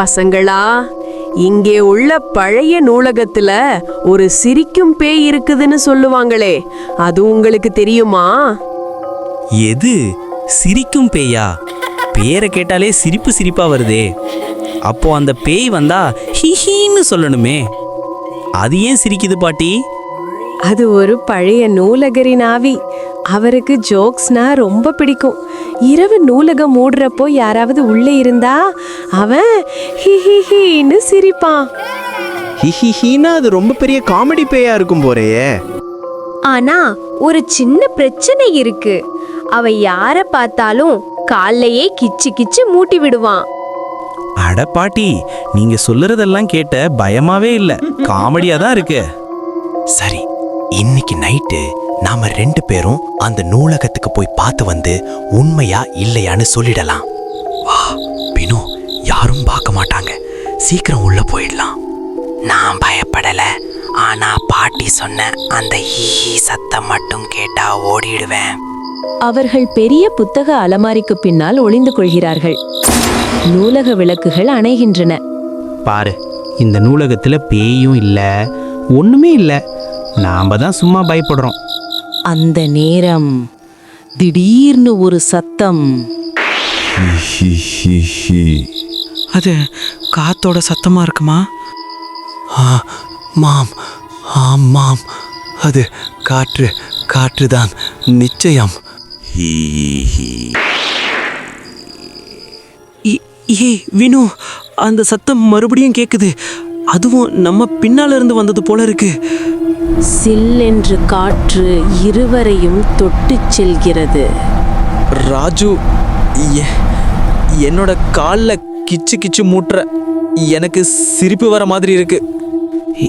பசங்களா? இங்கே உள்ள பழைய நூலகத்துல ஒரு சிரிக்கும் பேய் இருக்குதுன்னு சொல்லுவாங்களே அது உங்களுக்கு தெரியுமா? எது? சிரிக்கும் பேயா? பேரை கேட்டாலே சிரிப்பு சிரிப்பா வருதே. அப்போ அந்த பேய் வந்தா ஹிஹின்னு சொல்லணுமே. அது ஏன் சிரிக்குது பாட்டி? அது ஒரு பழைய நூலகரின் ஆவி. அவருக்கு ஜோக்ஸ்னா ரொம்ப பிடிக்கும். இரவு நூலகம் மூடுறப்போ யாராவது உள்ளே இருந்தா அவன் ஹி ஹி ஹின்னு சிரிப்பான். ஹிஹிஹின்னா அது ரொம்ப பெரிய காமெடி பேயா இருக்கும் போறேயே. ஆனா ஒரு சின்ன பிரச்சனை இருக்கு. அவ யார பார்த்தாலும் காலையே கிச்சு கிச்சு மூட்டி விடுவான். அட பாட்டி நீங்க சொல்லுறதெல்லாம் கேட்ட பயமாவே இல்ல. காமெடியா தான் இருக்கு. சரி இன்னைக்கு நைட்டு நாம ரெண்டு பேரும் அந்த நூலகத்துக்கு போய் பார்த்து வந்து உண்மையா இல்லையான்னு சொல்லிடலாம். வா பினு யாரும் பார்க்க மாட்டாங்க. சீக்கிரம் உள்ள போயிடலாம். நான் பயப்படல. ஆனா பாட்டி சொன்ன அந்த ஈ சத்தம் மட்டும் கேட்டா ஓடிடுவேன். அவர்கள் பெரிய புத்தக அலமாரிக்கு பின்னால் ஒளிந்து கொள்கிறார்கள். நூலக விளக்குகள் அணைகின்றன. பாரு இந்த நூலகத்துல பேயும் இல்ல ஒண்ணுமே இல்ல. நாம தான் சும்மா பயப்படுறோம். அந்த நேரம். திடீர்னு ஒரு சத்தம். அது காத்தோட சத்தமா இருக்குமா? ஆ, மாம் ஆமாம் அது காற்று காற்றுதான். நிச்சயம். இ- ஏய் வினு அந்த சத்தம் மறுபடியும் கேக்குது. அதுவும் நம்ம பின்னால இருந்து வந்தது போல இருக்கு. சில்லென்று காற்று இருவரையும் தொட்டுச் செல்கிறது. ராஜு என்னோட காலில் கிச்சு கிச்சு மூட்டுற எனக்கு சிரிப்பு வர மாதிரி இருக்கு.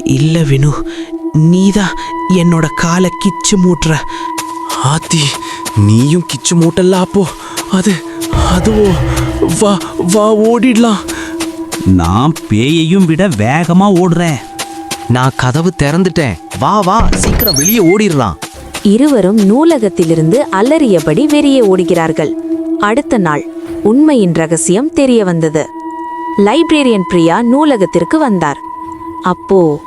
இல்ல வினு நீதான் என்னோட காலை கிச்சு மூட்டுற. ஆத்தி நீயும் கிச்சு மூட்டல்ல அப்போ அது அதுவோ வா வா ஓடிடலாம். நான் பேயையும் விட வேகமா ஓடுறேன். நான் கதவு திறந்துட்டேன். வா வா சீக்கிரம் வெளியே ஓடிடலாம். இருவரும் நூலகத்திலிருந்து அலறியபடி வெளியே ஓடுகிறார்கள். அடுத்த நாள் உண்மையின் ரகசியம் தெரிய வந்தது. லைப்ரேரியன் பிரியா நூலகத்திற்கு வந்தார். அப்போ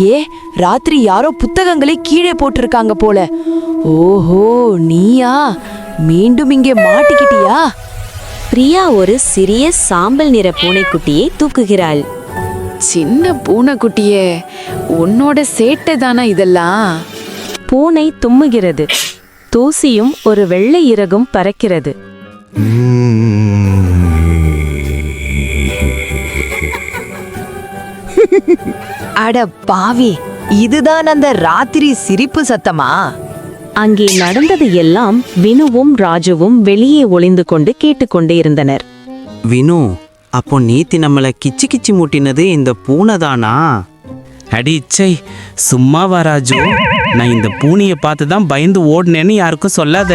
ஏ ராத்திரி யாரோ புத்தகங்களை கீழே போட்டிருக்காங்க போல. ஓஹோ நீயா? மீண்டும் இங்கே மாட்டிக்கிட்டியா? பிரியா ஒரு சிறிய சாம்பல் நிற பூனைக்குட்டியை தூக்குகிறாள். சின்ன பூனைக்குட்டியே உன்னோட சேட்டை தானே இதெல்லாம்? பூனை தும்முகிறது. தூசியும் ஒரு வெள்ளை இறகும் பறக்கிறது. அட பாவி இதுதான் அந்த ராத்திரி சிரிப்பு சத்தமா? அங்கே நடந்தது எல்லாம் வினுவும் ராஜுவும் வெளியே ஒளிந்து கொண்டு கேட்டுக்கொண்டே இருந்தனர். வினு அப்போ நீத்தி நம்மளை கிச்சி கிச்சு மூட்டினது இந்த பூனை தானா? அடி இச்சை சும்மா ராஜு. நான் இந்த பூனையை பார்த்து தான் பயந்து ஓடினேன்னு யாருக்கும் சொல்லாத.